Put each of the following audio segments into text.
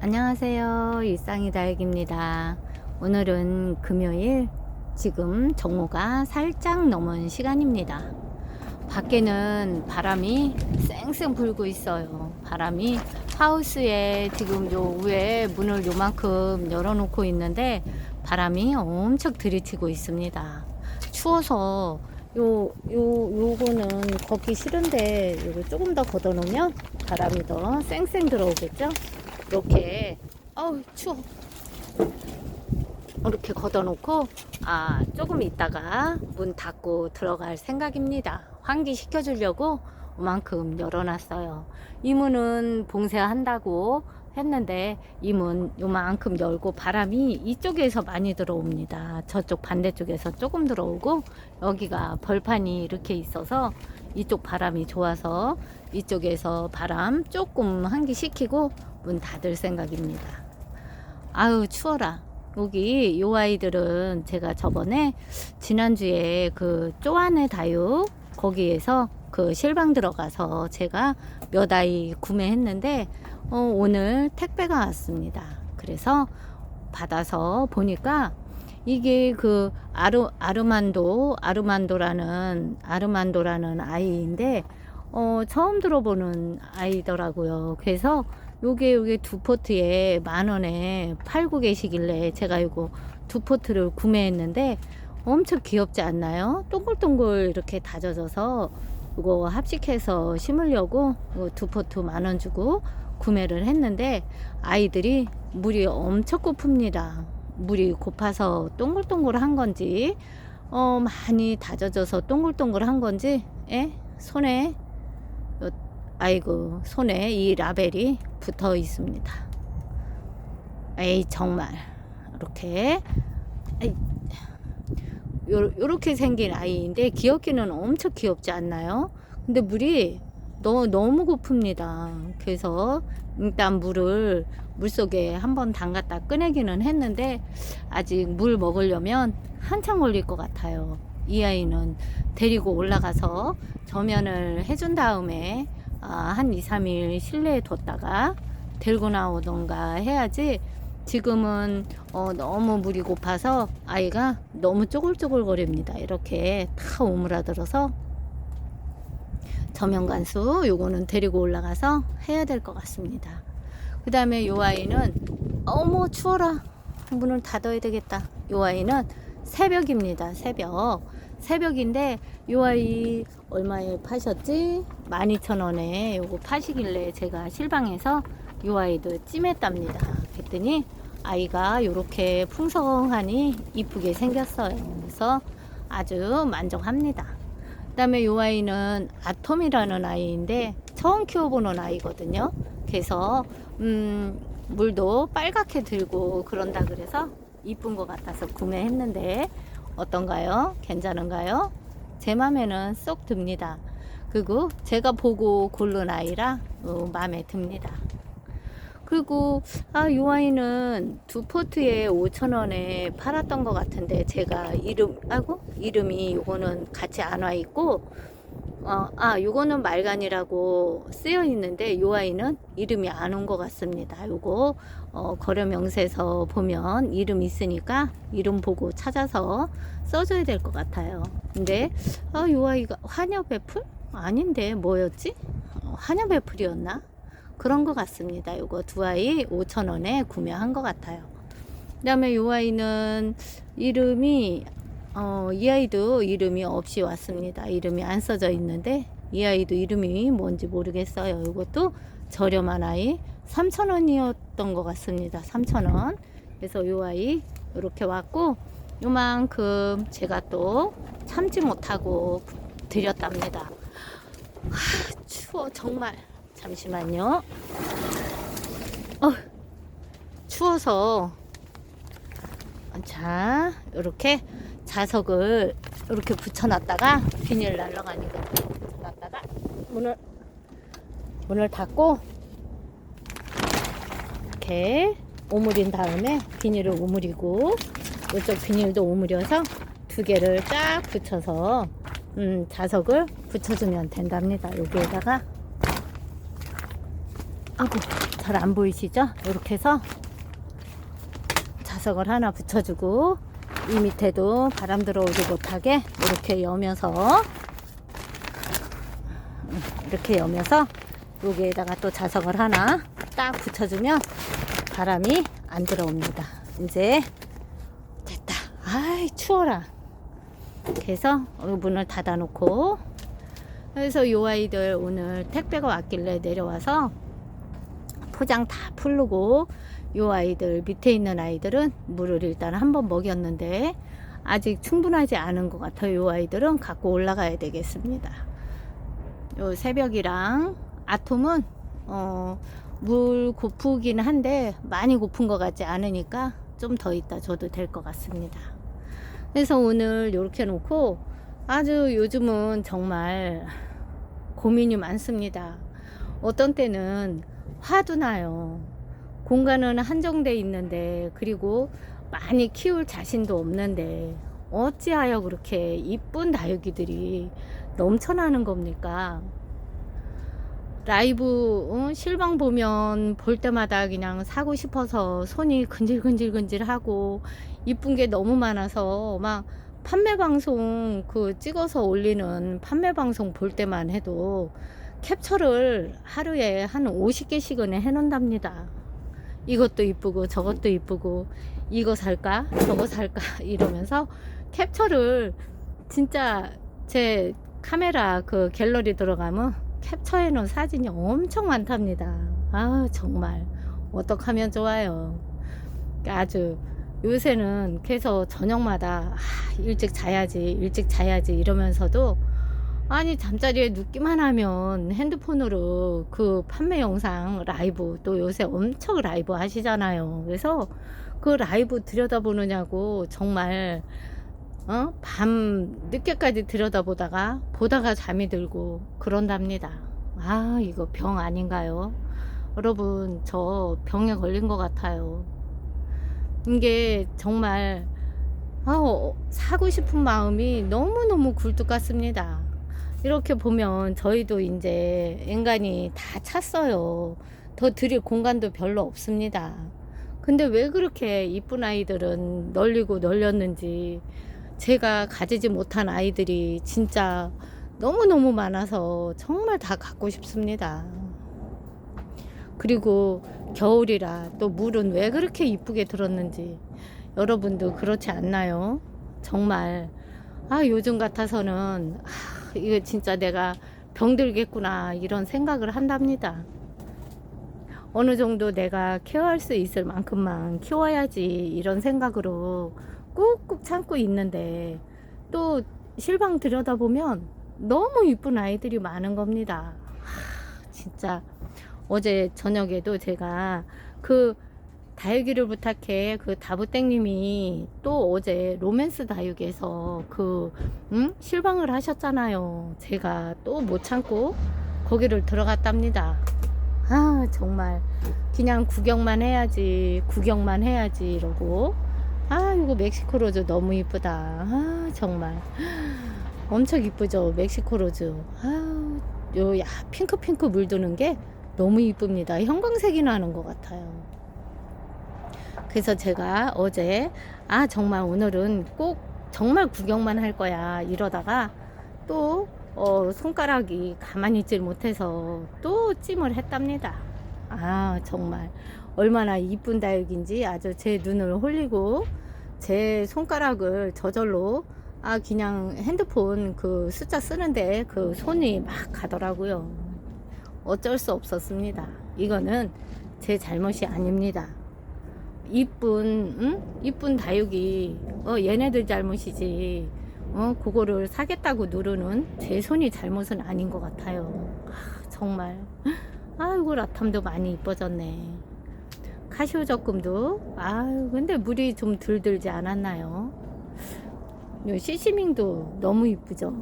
안녕하세요. 일상이 다육입니다. 오늘은 금요일, 지금 정오가 살짝 넘은 시간입니다. 밖에는 바람이 쌩쌩 불고 있어요. 바람이 하우스에 지금 요 위에 문을 요만큼 열어놓고 있는데 바람이 엄청 들이치고 있습니다. 추워서 요, 요, 요거는 걷기 싫은데 요거 조금 더 걷어놓으면 바람이 더 쌩쌩 들어오겠죠? 이렇게. 어우 추워. 이렇게 걷어놓고 아 조금 있다가 문 닫고 들어갈 생각입니다. 환기 시켜주려고 이만큼 열어놨어요. 이 문은 봉쇄한다고 했는데 이 문 요만큼 열고 바람이 이쪽에서 많이 들어옵니다. 저쪽 반대쪽에서 조금 들어오고 여기가 벌판이 이렇게 있어서 이쪽 바람이 좋아서 이쪽에서 바람 조금 환기 시키고 문 닫을 생각입니다. 아유 추워라. 여기 요 아이들은 제가 저번에 지난주에 그 쪼안의 다육 거기에서 그 실방 들어가서 제가 몇 아이 구매했는데 어, 오늘 택배가 왔습니다. 그래서 받아서 보니까 이게 그 아르 아르만도 아르만도라는 아르만도라는 아이인데 어, 처음 들어보는 아이더라고요. 그래서 요게 요게 두 포트에 만 원에 팔고 계시길래 제가 이거 두 포트를 구매했는데 엄청 귀엽지 않나요? 동글동글 이렇게 다져져서 이거 합식해서 심으려고 두 포트 만 원 주고 구매를 했는데 아이들이 물이 엄청 고픕니다. 물이 고파서 동글동글한 건지 어 많이 다져져서 동글동글한 건지 예? 손에 요- 아이고 손에 이 라벨이 붙어 있습니다. 에이 정말 이렇게 에이, 요, 요렇게 생긴 아이인데 귀엽기는 엄청 귀엽지 않나요? 근데 물이 너무 너무 고픕니다. 그래서 일단 물을 물 속에 한번 담갔다 꺼내기는 했는데 아직 물 먹으려면 한참 걸릴 것 같아요. 이 아이는 데리고 올라가서 저면을 해준 다음에 아, 한 2, 3일 실내에 뒀다가 들고 나오던가 해야지 지금은 어, 너무 물이 고파서 아이가 너무 쪼글쪼글 거립니다. 이렇게 다 오므라들어서 저면관수 요거는 데리고 올라가서 해야 될 것 같습니다. 그 다음에 요 아이는 어머 추워라 문을 닫아야 되겠다. 요 아이는 새벽입니다. 새벽 새벽인데 요 아이 얼마에 파셨지? 12,000원에 요거 파시길래 제가 실방에서 요 아이도 찜했답니다. 그랬더니 아이가 요렇게 풍성하니 이쁘게 생겼어요. 그래서 아주 만족합니다. 그 다음에 요 아이는 아톰이라는 아이인데 처음 키워보는 아이거든요. 그래서 음, 물도 빨갛게 들고 그런다 그래서 이쁜 것 같아서 구매했는데 어떤가요? 괜찮은가요? 제 맘에는 쏙 듭니다. 그리고 제가 보고 고른 아이라 어, 마음에 듭니다. 그리고 아, 이 아이는 두 포트에 5,000원에 팔았던 것 같은데 제가 이름 아고 이름이 요거는 같이 안 와 있고 어, 아, 요거는 말간이라고 쓰여 있는데 요 아이는 이름이 안 온 것 같습니다. 요거 어, 거래 명세서 보면 이름 있으니까 이름 보고 찾아서 써줘야 될 것 같아요. 근데 아, 요 아이가 환엽애플? 아닌데 뭐였지? 어, 환엽애플이었나? 그런 것 같습니다. 요거 두 아이 5,000원에 구매한 것 같아요. 그 다음에 요 아이는 이름이 어, 이 아이도 이름이 없이 왔습니다. 이름이 안 써져 있는데 이 아이도 이름이 뭔지 모르겠어요. 이것도 저렴한 아이 3,000원이었던 것 같습니다. 3,000원. 그래서 이 아이 이렇게 왔고 요만큼 제가 또 참지 못하고 드렸답니다. 하, 추워 정말. 잠시만요. 어, 추워서 자 이렇게 자석을 이렇게 붙여놨다가 비닐 날라가니까 붙여놨다가 문을 문을 닫고 이렇게 오므린 다음에 비닐을 오므리고 이쪽 비닐도 오므려서 두 개를 딱 붙여서 음, 자석을 붙여주면 된답니다. 여기에다가 아고 잘 안 보이시죠? 이렇게 해서 자석을 하나 붙여주고 이 밑에도 바람 들어오지 못하게 이렇게 여면서 이렇게 여면서 여기에다가 또 자석을 하나 딱 붙여주면 바람이 안 들어옵니다. 이제 됐다. 아이 추워라. 그래서 문을 닫아놓고 그래서 요 아이들 오늘 택배가 왔길래 내려와서 포장 다 풀르고 요 아이들 밑에 있는 아이들은 물을 일단 한번 먹였는데 아직 충분하지 않은 것 같아요. 요 아이들은 갖고 올라가야 되겠습니다. 요 새벽이랑 아톰은 어, 물 고프긴 한데 많이 고픈 것 같지 않으니까 좀 더 있다 줘도 될 것 같습니다. 그래서 오늘 이렇게 놓고 아주 요즘은 정말 고민이 많습니다. 어떤 때는 화도 나요. 공간은 한정돼 있는데 그리고 많이 키울 자신도 없는데 어찌하여 그렇게 이쁜 다육이들이 넘쳐나는 겁니까? 라이브 어? 실방 보면 볼 때마다 그냥 사고 싶어서 손이 근질근질근질하고 이쁜 게 너무 많아서 막 판매 방송 그 찍어서 올리는 판매 방송 볼 때만 해도 캡처를 하루에 한 50개씩은 해놓는답니다. 이것도 이쁘고 저것도 이쁘고 이거 살까 저거 살까 이러면서 캡처를 진짜 제 카메라 그 갤러리 들어가면 캡처해 놓은 사진이 엄청 많답니다. 아 정말 어떡하면 좋아요. 그러니까 아주 요새는 계속 저녁마다 아, 일찍 자야지 일찍 자야지 이러면서도 아니 잠자리에 눕기만 하면 핸드폰으로 그 판매 영상 라이브 또 요새 엄청 라이브 하시잖아요. 그래서 그 라이브 들여다보느냐고 정말 어? 밤 늦게까지 들여다보다가 보다가 잠이 들고 그런답니다. 아 이거 병 아닌가요? 여러분 저 병에 걸린 것 같아요. 이게 정말 아, 어, 사고 싶은 마음이 너무너무 굴뚝 같습니다. 이렇게 보면 저희도 이제 인간이 다 찼어요. 더 드릴 공간도 별로 없습니다. 근데 왜 그렇게 이쁜 아이들은 널리고 널렸는지 제가 가지지 못한 아이들이 진짜 너무너무 많아서 정말 다 갖고 싶습니다. 그리고 겨울이라 또 물은 왜 그렇게 이쁘게 들었는지 여러분도 그렇지 않나요? 정말 아 요즘 같아서는 아, 이거 진짜 내가 병들겠구나 이런 생각을 한답니다. 어느 정도 내가 케어할 수 있을 만큼만 키워야지 이런 생각으로 꾹꾹 참고 있는데 또 실방 들여다보면 너무 이쁜 아이들이 많은 겁니다. 하, 진짜 어제 저녁에도 제가 그 다육이를 부탁해 그 다부땡님이 또 어제 로맨스 다육에서 그 음? 실방을 하셨잖아요. 제가 또 못 참고 거기를 들어갔답니다. 아 정말 그냥 구경만 해야지 구경만 해야지 이러고 아 이거 멕시코 로즈 너무 이쁘다. 아 정말 엄청 이쁘죠 멕시코 로즈. 아요 야 핑크 핑크 물드는 게 너무 이쁩니다. 형광색이 나는 것 같아요. 그래서 제가 어제 아 정말 오늘은 꼭 정말 구경만 할 거야 이러다가 또 어, 손가락이 가만히 있질 못해서 또 찜을 했답니다. 아 정말 얼마나 이쁜 다육인지 아주 제 눈을 홀리고 제 손가락을 저절로 아 그냥 핸드폰 그 숫자 쓰는데 그 손이 막 가더라고요. 어쩔 수 없었습니다. 이거는 제 잘못이 아닙니다. 이쁜 응? 이쁜 다육이 어 얘네들 잘못이지 어 그거를 사겠다고 누르는 제 손이 잘못은 아닌 것 같아요. 아, 정말. 아이고 라탐도 많이 이뻐졌네. 카시오 적금도. 아유 근데 물이 좀 덜 들지 않았나요? 요 시시밍도 너무 이쁘죠?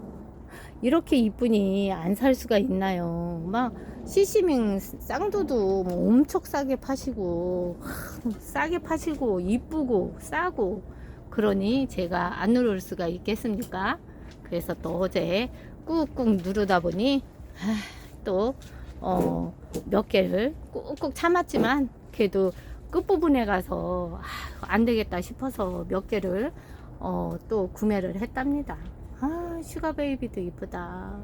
이렇게 이쁘니 안 살 수가 있나요? 막 시시밍 쌍두도 뭐 엄청 싸게 파시고 싸게 파시고 이쁘고 싸고 그러니 제가 안 누를 수가 있겠습니까? 그래서 또 어제 꾹꾹 누르다 보니 또 어, 몇 개를 꾹꾹 참았지만 그래도 끝부분에 가서 아, 안 되겠다 싶어서 몇 개를 어, 또 구매를 했답니다. 아, 슈가 베이비도 이쁘다.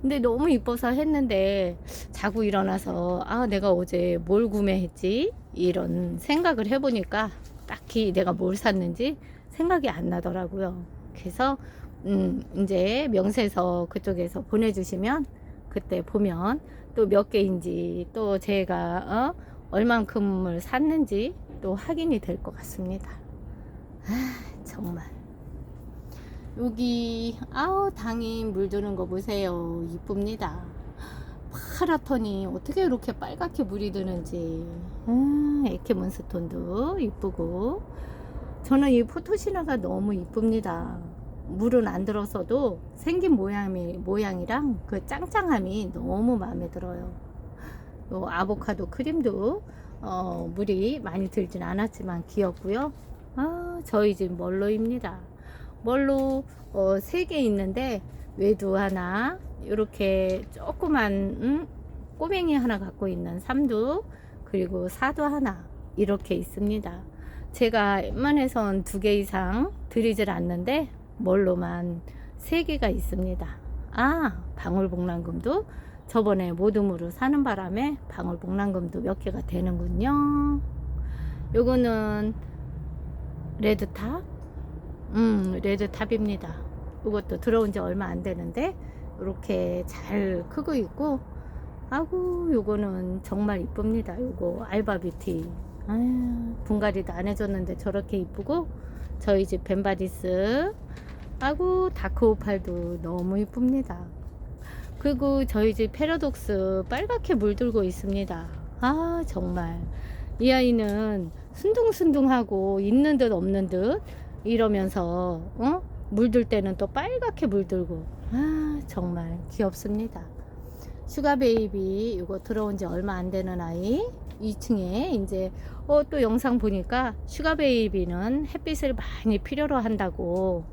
근데 너무 이뻐서 했는데 자고 일어나서 아, 내가 어제 뭘 구매했지? 이런 생각을 해보니까 딱히 내가 뭘 샀는지 생각이 안 나더라고요. 그래서 음, 이제 명세서 그쪽에서 보내주시면 그때 보면 또 몇 개인지 또 제가 어? 얼만큼을 샀는지 또 확인이 될 것 같습니다. 아, 정말. 여기 아우 당이 물드는 거 보세요. 이쁩니다. 파랗더니 어떻게 이렇게 빨갛게 물이 드는지. 음, 에케몬스톤도 이쁘고. 저는 이 포토시나가 너무 이쁩니다. 물은 안 들었어도 생긴 모양이, 모양이랑 그 짱짱함이 너무 마음에 들어요. 요 아보카도 크림도 어, 물이 많이 들진 않았지만 귀엽고요. 아, 저희 집 멀로입니다. 멀로 어, 3개 있는데 외두 하나 이렇게 조그만 음, 꼬맹이 하나 갖고 있는 삼두 그리고 사두 하나 이렇게 있습니다. 제가 웬만해선 두 개 이상 드리질 않는데 멀로만 세 개가 있습니다. 아 방울복랑금도 저번에 모둠으로 사는 바람에 방울복랑금도 몇 개가 되는군요. 요거는 레드탑 음 레드탑입니다. 이것도 들어온 지 얼마 안 되는데 이렇게 잘 크고 있고 아구 요거는 정말 이쁩니다. 요거 알바 뷰티 아유, 분갈이도 안 해줬는데 저렇게 이쁘고 저희 집 벤바디스 아구 다크 오팔도 너무 이쁩니다. 그리고 저희 집 패러독스 빨갛게 물들고 있습니다. 아 정말 이 아이는 순둥순둥하고 있는 듯 없는 듯 이러면서 어? 물들 때는 또 빨갛게 물들고 아 정말 귀엽습니다. 슈가 베이비 이거 들어온 지 얼마 안 되는 아이 2층에 이제 어, 또 영상 보니까 슈가 베이비는 햇빛을 많이 필요로 한다고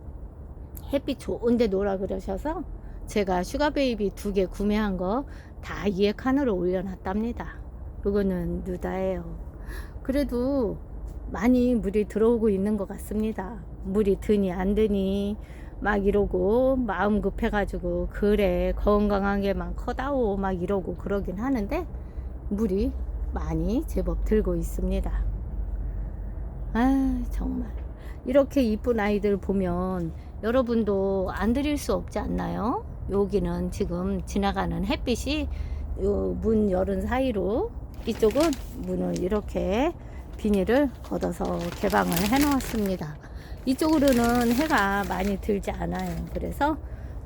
햇빛 좋은데 놀아 그러셔서 제가 슈가 베이비 두 개 구매한 거 다 이에 칸으로 올려놨답니다. 이거는 누다예요. 그래도 많이 물이 들어오고 있는 것 같습니다. 물이 드니 안 드니 막 이러고 마음 급해가지고 그래 건강하게만 커다오 막 이러고 그러긴 하는데 물이 많이 제법 들고 있습니다. 아 정말 이렇게 이쁜 아이들 보면 여러분도 안 드릴 수 없지 않나요? 여기는 지금 지나가는 햇빛이 요문 열은 사이로 이쪽은 문을 이렇게 비닐을 걷어서 개방을 해 놓았습니다. 이쪽으로는 해가 많이 들지 않아요. 그래서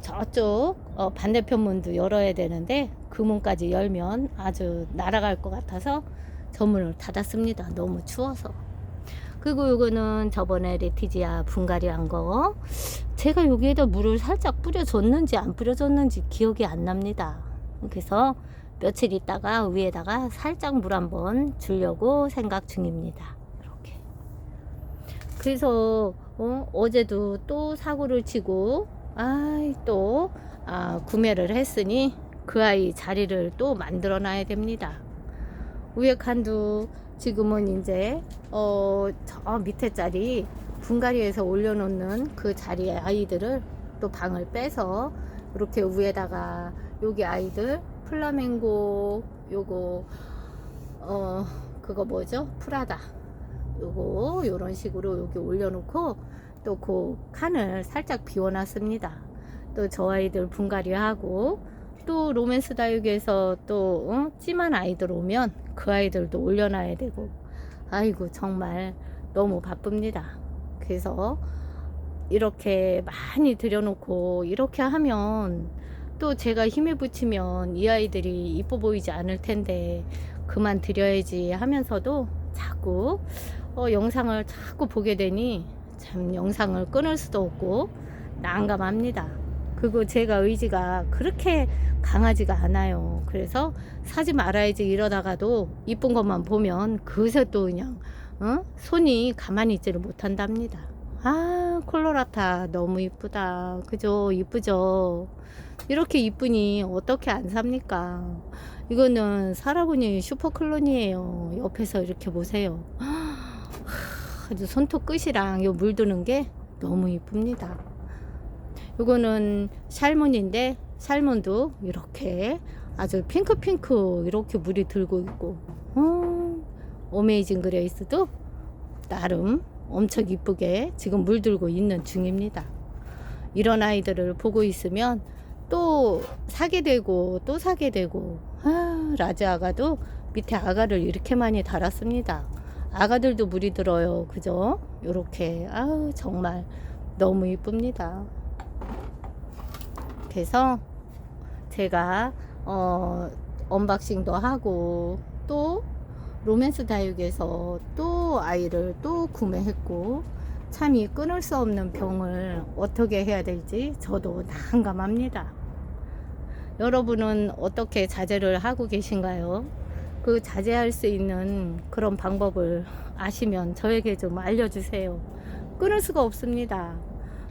저쪽 어, 반대편 문도 열어야 되는데 그 문까지 열면 아주 날아갈 것 같아서 저 문을 닫았습니다. 너무 추워서. 그리고 이거는 저번에 레티지아 분갈이 한 거. 제가 여기에다 물을 살짝 뿌려줬는지 안 뿌려줬는지 기억이 안 납니다. 그래서 며칠 있다가 위에다가 살짝 물 한번 주려고 생각 중입니다. 이렇게. 그래서 어, 제도또 사고를 치고 아이 또 아, 구매를 했으니 그 아이 자리를 또 만들어 놔야 됩니다. 위에 칸도 지금은 이제 어, 저 밑에 자리 분갈이에서 올려놓는 그 자리에 아이들을 또 방을 빼서 이렇게 위에다가 여기 아이들 플라멩고 요거 어 그거 뭐죠? 프라다. 요거 요런 식으로 여기 올려놓고 또 그 칸을 살짝 비워놨습니다. 또 저 아이들 분갈이 하고 또 로맨스 다육에서 또 어? 찜한 아이들 오면 그 아이들도 올려놔야 되고. 아이고 정말 너무 바쁩니다. 그래서 이렇게 많이 들여놓고 이렇게 하면 또 제가 힘에 붙이면 이 아이들이 이뻐 보이지 않을 텐데 그만 드려야지 하면서도 자꾸 어, 영상을 자꾸 보게 되니 참 영상을 끊을 수도 없고 난감합니다. 그리고 제가 의지가 그렇게 강하지가 않아요. 그래서 사지 말아야지 이러다가도 이쁜 것만 보면 그새 또 그냥 어? 손이 가만히 있지를 못한답니다. 아, 콜로라타 너무 이쁘다. 그죠? 이쁘죠? 이렇게 이쁘니 어떻게 안 삽니까? 이거는 살아보니 슈퍼클론이에요. 옆에서 이렇게 보세요. 아주 손톱 끝이랑 요 물드는 게 너무 이쁩니다. 이거는 샬몬인데 샬몬도 이렇게 아주 핑크핑크 이렇게 물이 들고 있고 어, 어메이징 그레이스도 나름 엄청 이쁘게 지금 물들고 있는 중입니다. 이런 아이들을 보고 있으면 또 사게 되고 또 사게 되고 아, 라즈 아가도 밑에 아가를 이렇게 많이 달았습니다. 아가들도 물이 들어요. 그죠? 요렇게 아 정말 너무 이쁩니다. 그래서 제가 어 언박싱도 하고 또 로맨스 다육에서 또 아이를 또 구매했고 참 이 끊을 수 없는 병을 어떻게 해야 될지 저도 난감합니다. 여러분은 어떻게 자제를 하고 계신가요? 그 자제할 수 있는 그런 방법을 아시면 저에게 좀 알려주세요. 끊을 수가 없습니다.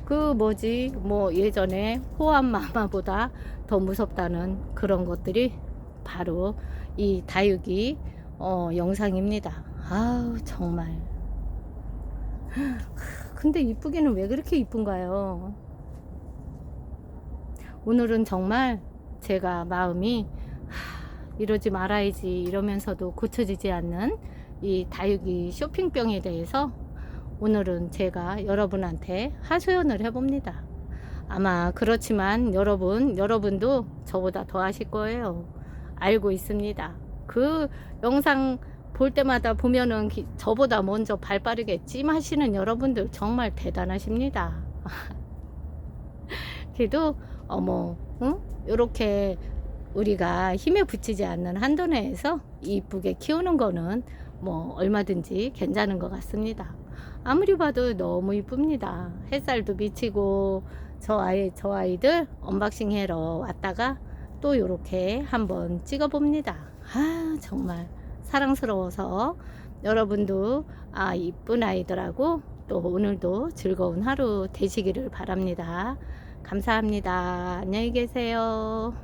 그 뭐지 뭐 예전에 호암 마마보다 더 무섭다는 그런 것들이 바로 이 다육이 어, 영상입니다. 아우 정말. 근데 이쁘기는 왜 그렇게 이쁜가요? 오늘은 정말 제가 마음이 하, 이러지 말아야지 이러면서도 고쳐지지 않는 이 다육이 쇼핑병에 대해서 오늘은 제가 여러분한테 하소연을 해봅니다. 아마 그렇지만 여러분, 여러분도 저보다 더 하실 거예요. 알고 있습니다. 그 영상 볼 때마다 보면은 기- 저보다 먼저 발 빠르게 찜하시는 여러분들 정말 대단하십니다. 그래도 어머, 응? 이렇게 우리가 힘에 붙이지 않는 한도 내에서 이쁘게 키우는 거는 뭐 얼마든지 괜찮은 것 같습니다. 아무리 봐도 너무 이쁩니다. 햇살도 비치고 저 아이 저 아이들 언박싱 하러 왔다가 또 이렇게 한번 찍어 봅니다. 아 정말 사랑스러워서 여러분도 아 이쁜 아이들하고 또 오늘도 즐거운 하루 되시기를 바랍니다. 감사합니다. 안녕히 계세요.